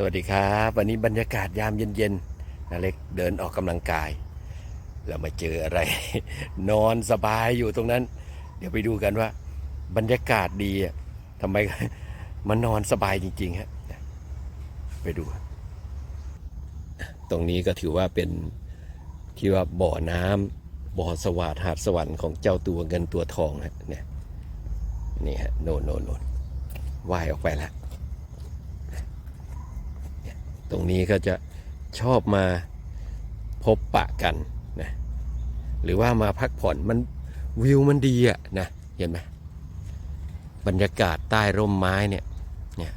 สวัสดีครับ วันนี้บรรยากาศยามเย็นๆนาเล็กเดินออกกำลังกายแล้วมาเจออะไร นอนสบายอยู่ตรงนั้น เดี๋ยวไปดูกันว่า บรรยากาศดีอะทำไมมานอนสบายจริงๆฮะไปดู ตรงนี้ก็ถือว่าเป็นที่ว่าบ่อน้ำบ่อสวาดหาดสวรรค์ของเจ้าตัวเงินตัวทองฮะเนี่ยนี่ฮะโนนโนนโนนว่ายออกไปแล้ว ตรงนี้ก็จะชอบมาพบปะกันนะหรือว่ามาพักผ่อนมันวิวมันดีอะนะเห็นไหมบรรยากาศใต้ร่มไม้เนี่ยเนี่ย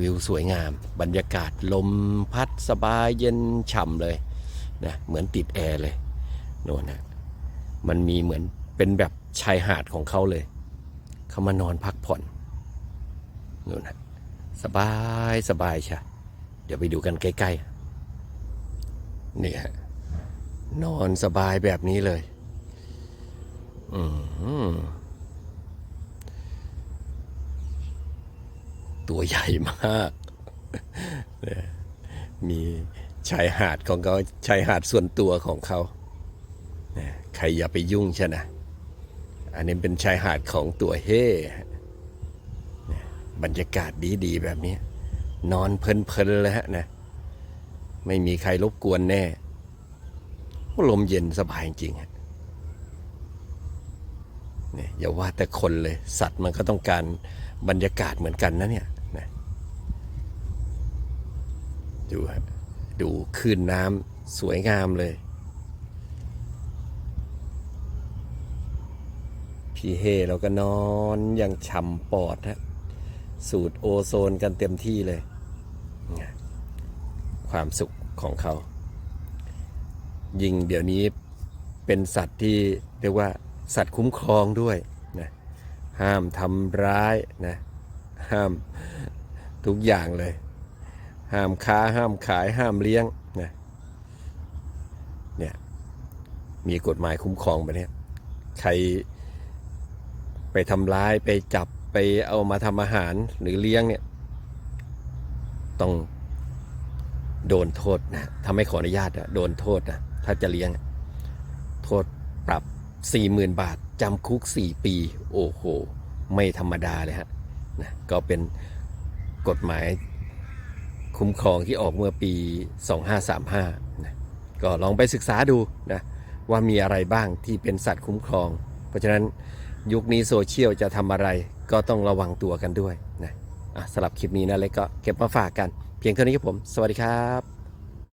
วิวสวยงาม บรรยากาศลมพัดสบายเย็นฉ่ำเลยนะเหมือนติดแอร์เลยโน่นนะมันมีเหมือนเป็นแบบชายหาดของเขาเลย เขามานอนพักผ่อนโน่นนะสบายสบายใช่ เดี๋ยวไปดูกันใกล้ๆนี่ฮะนอนสบายแบบนี้เลย อืมตัวใหญ่มากเนี่ยมีชายหาดของเขาชายหาดส่วนตัวของเขาเนี่ยใครอย่าไปยุ่งใช่นะ อันนี้เป็นชายหาดของตัวเฮ่บรรยากาศดี ๆ แบบนี้ นอนเพลินๆเลยฮะนะ ไม่มีใครรบกวนแน่ลมเย็นสบายจริงฮะเนี่ยอย่าว่าแต่คนเลย สัตว์มันก็ต้องการบรรยากาศเหมือนกันนะเนี่ยนะดูฮะดูคลื่นน้ำสวยงามเลยพี่เฮเราก็นอนอย่างฉ่ำปอดฮะ สูตรโอโซนกันเต็มที่เลย ความสุขของเขา ยิ่งเดี๋ยวนี้เป็นสัตว์ที่เรียกว่าสัตว์คุ้มครองด้วยนะห้ามทำร้ายนะห้ามทุกอย่างเลย ห้ามค้าห้ามขายห้ามเลี้ยงนะเนี่ยมีกฎหมายคุ้มครองไปเนี่ยใครไปทำร้ายไปจับ ไปเอามาทำอาหารหรือเลี้ยงเนี่ย ต้องโดนโทษนะถ้าไม่ขออนุญาตอะโดนโทษนะถ้าจะเลี้ยง โทษปรับสี่หมื่นบาทจำคุกสี่ปี โอ้โห ไม่ธรรมดาเลยฮะนะก็เป็นกฎหมายคุ้มครองที่ออกเมื่อปี 2535นะก็ลองไปศึกษาดูนะว่ามีอะไรบ้างที่เป็นสัตว์คุ้มครอง เพราะฉะนั้นยุคนี้โซเชียลจะทำอะไร ก็ต้องระวังตัวกันด้วยนะอะสำหรับคลิปนี้นะเล็กก็เก็บมาฝากกัน เพียงเท่านี้ครับผม สวัสดีครับ